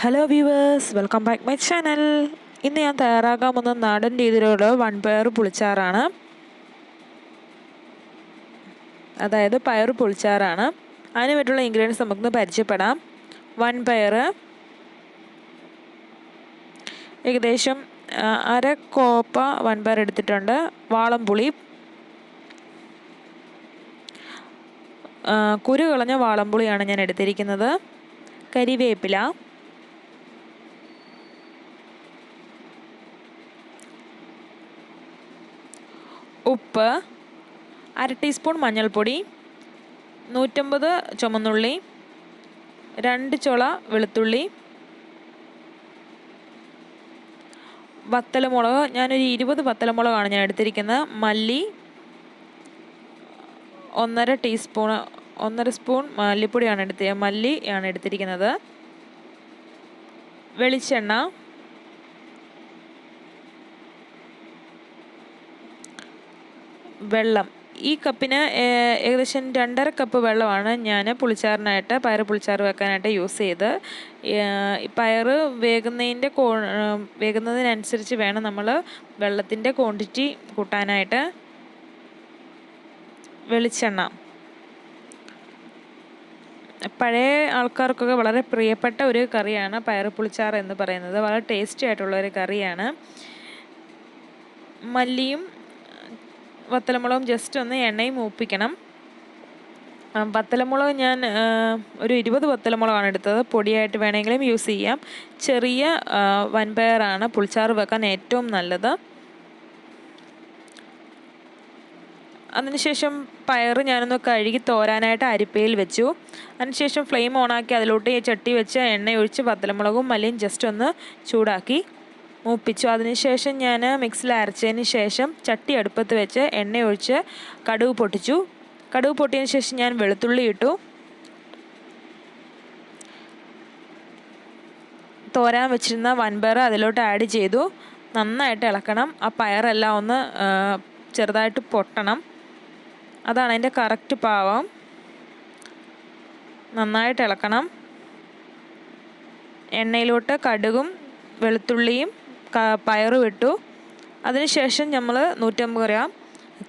Hello viewers welcome back my channel ഇന്ന് ഞാൻ തയ്യാറാക്കാൻ വന്ന നാടൻ രീതിയിലുള്ള വൺ പയർ പുളിച്ചാറാണ്. അതായത് പയർ പുളിച്ചാറാണ്. അതിന് വേണ്ടിയുള്ള ഇൻഗ്രീഡിയൻസ് നമുക്കൊന്ന് പരിചയപ്പെടാം. വൺ പയർ ഏകദേശം അര കോപ്പ വൺ പയർ എടുത്തിട്ടുണ്ട്. വാളംപുളി കുരു കളഞ്ഞ വാളംപുളിയാണ് ഞാൻ എടുത്തിരിക്കുന്നത്. കരിവേപ്പില ഉപ്പ് അര ടീസ്പൂൺ മഞ്ഞൾപ്പൊടി നൂറ്റമ്പത് ചുമന്നുള്ളി രണ്ട് ചുള വെളുത്തുള്ളി വത്തലമുളക് ഞാനൊരു ഇരുപത് വത്തലമുളകാണ് ഞാൻ എടുത്തിരിക്കുന്നത്. മല്ലി ഒന്നര ടീസ്പൂൺ ഒന്നര സ്പൂൺ മല്ലിപ്പൊടിയാണ് എടുത്ത് മല്ലി ആണ് എടുത്തിരിക്കുന്നത്. വെളിച്ചെണ്ണ വെള്ളം. ഈ കപ്പിന് ഏകദേശം രണ്ടര കപ്പ് വെള്ളമാണ് ഞാൻ പുളിച്ചാറിനായിട്ട് പയർ പുളിച്ചാറ് വെക്കാനായിട്ട് യൂസ് ചെയ്ത്. പയർ വേകുന്നതിന്റെ കോ വേകുന്നതിനനുസരിച്ച് വേണം നമ്മൾ വെള്ളത്തിന്റെ ക്വാണ്ടിറ്റി കൂട്ടാനായിട്ട്. വെളിച്ചെണ്ണ. പഴയ ആൾക്കാർക്കൊക്കെ വളരെ പ്രിയപ്പെട്ട ഒരു കറിയാണ് പയർ പുളിച്ചാറ് എന്ന് പറയുന്നത്. വളരെ ടേസ്റ്റി ആയിട്ടുള്ള ഒരു കറിയാണ്. മല്ലിയും വത്തലമുളകും ജസ്റ്റ് ഒന്ന് എണ്ണയും മൂപ്പിക്കണം. വത്തലമുളക് ഞാൻ ഒരു ഇരുപത് വത്തലമുളകാണ് എടുത്തത്. പൊടിയായിട്ട് വേണമെങ്കിലും യൂസ് ചെയ്യാം. ചെറിയ വൻപയറാണ് പുളിച്ചാറ് വെക്കാൻ ഏറ്റവും നല്ലത്. അതിനുശേഷം പയർ ഞാനൊന്ന് കഴുകി തോരാനായിട്ട് അരിപ്പയിൽ വെച്ചു. അതിനുശേഷം ഫ്ലെയിം ഓണാക്കി അതിലോട്ട് ഈ ചട്ടി വെച്ച് എണ്ണ ഒഴിച്ച് വത്തലമുളകും മല്ലിയും ജസ്റ്റ് ഒന്ന് ചൂടാക്കി. മൂപ്പിച്ചു. അതിനുശേഷം ഞാൻ മിക്സിയിൽ അരച്ചതിന് ശേഷം ചട്ടി അടുപ്പത്ത് വെച്ച് എണ്ണ ഒഴിച്ച് കടുക് പൊട്ടിച്ചു. കടുക് പൊട്ടിയതിന് ശേഷം ഞാൻ വെളുത്തുള്ളി ഇട്ടു. തോരാൻ വെച്ചിരുന്ന വൻപയർ അതിലോട്ട് ആഡ് ചെയ്തു. നന്നായിട്ട് ഇളക്കണം. ആ പയറെല്ലാം ഒന്ന് ചെറുതായിട്ട് പൊട്ടണം. അതാണ് അതിന്റെ കറക്റ്റ് പാവം. നന്നായിട്ട് ഇളക്കണം. എണ്ണയിലോട്ട് കടുകും വെളുത്തുള്ളിയും ക- വിട്ടു. അതിനുശേഷം നമ്മൾ നൂറ്റമ്പത് ഗ്രാം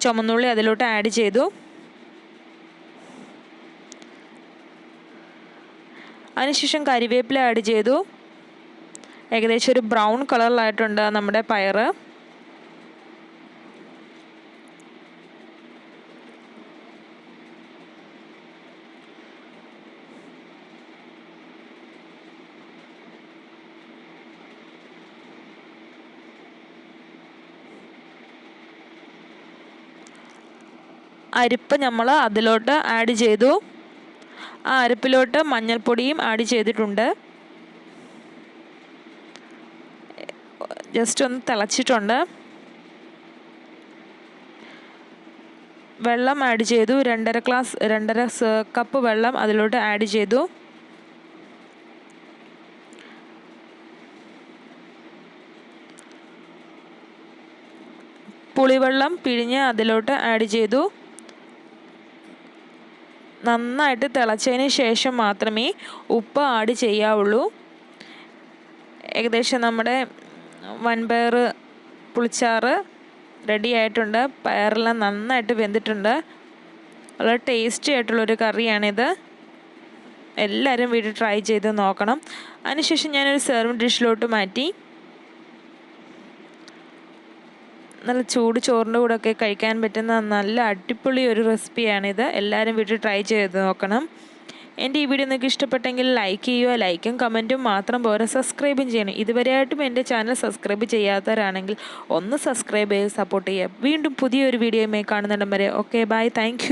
ചുമന്നുള്ളി അതിലോട്ട് ആഡ് ചെയ്തു. അതിനുശേഷം കരിവേപ്പില ആഡ് ചെയ്തു. ഏകദേശം ഒരു ബ്രൗൺ കളറിലായിട്ടുണ്ട് നമ്മുടെ പയറ്. അരിപ്പ് നമ്മൾ അതിലോട്ട് ആഡ് ചെയ്തു. ആ അരിപ്പിലോട്ട് മഞ്ഞൾപ്പൊടിയും ആഡ് ചെയ്തിട്ടുണ്ട്. ജസ്റ്റ് ഒന്ന് തിളച്ചിട്ടുണ്ട്. വെള്ളം ആഡ് ചെയ്തു. രണ്ടര ഗ്ലാസ് രണ്ടര കപ്പ് വെള്ളം അതിലോട്ട് ആഡ് ചെയ്തു. പുളിവെള്ളം പിഴിഞ്ഞ് അതിലോട്ട് ആഡ് ചെയ്തു. നന്നായിട്ട് തിളച്ചതിന് ശേഷം മാത്രമേ ഉപ്പ് ആഡ് ചെയ്യാവുള്ളൂ. ഏകദേശം നമ്മുടെ വൻപയർ പുളിച്ചാറ് റെഡി ആയിട്ടുണ്ട്. പയറെല്ലാം നന്നായിട്ട് വെന്തിട്ടുണ്ട്. വളരെ ടേസ്റ്റി ആയിട്ടുള്ളൊരു കറിയാണിത്. എല്ലാവരും വീട്ടിൽ ട്രൈ ചെയ്ത് നോക്കണം. അതിനുശേഷം ഞാനൊരു സെർവ് ഡിഷിലോട്ട് മാറ്റി നല്ല ചൂട് ചോറിന്റെ കൂടെ ഒക്കെ കഴിക്കാൻ പറ്റുന്ന നല്ല അടിപൊളി ഒരു റെസിപ്പിയാണിത്. എല്ലാവരും വീട്ടിൽ ട്രൈ ചെയ്ത് നോക്കണം. എന്റെ ഈ വീഡിയോ നിങ്ങൾക്ക് ഇഷ്ടപ്പെട്ടെങ്കിൽ ലൈക്ക് ചെയ്യുക ലൈക്കും കമന്റും മാത്രം പോരാ. സബ്സ്ക്രൈബും ചെയ്യണം. ഇതുവരെയായിട്ടും എന്റെ ചാനൽ സബ്സ്ക്രൈബ് ചെയ്യാത്തവരാണെങ്കിൽ ഒന്ന് സബ്സ്ക്രൈബ് ചെയ്ത് സപ്പോർട്ട് ചെയ്യുക. വീണ്ടും പുതിയൊരു വീഡിയോയുമായി കാണുന്നിടം വരെ. Okay bye. താങ്ക്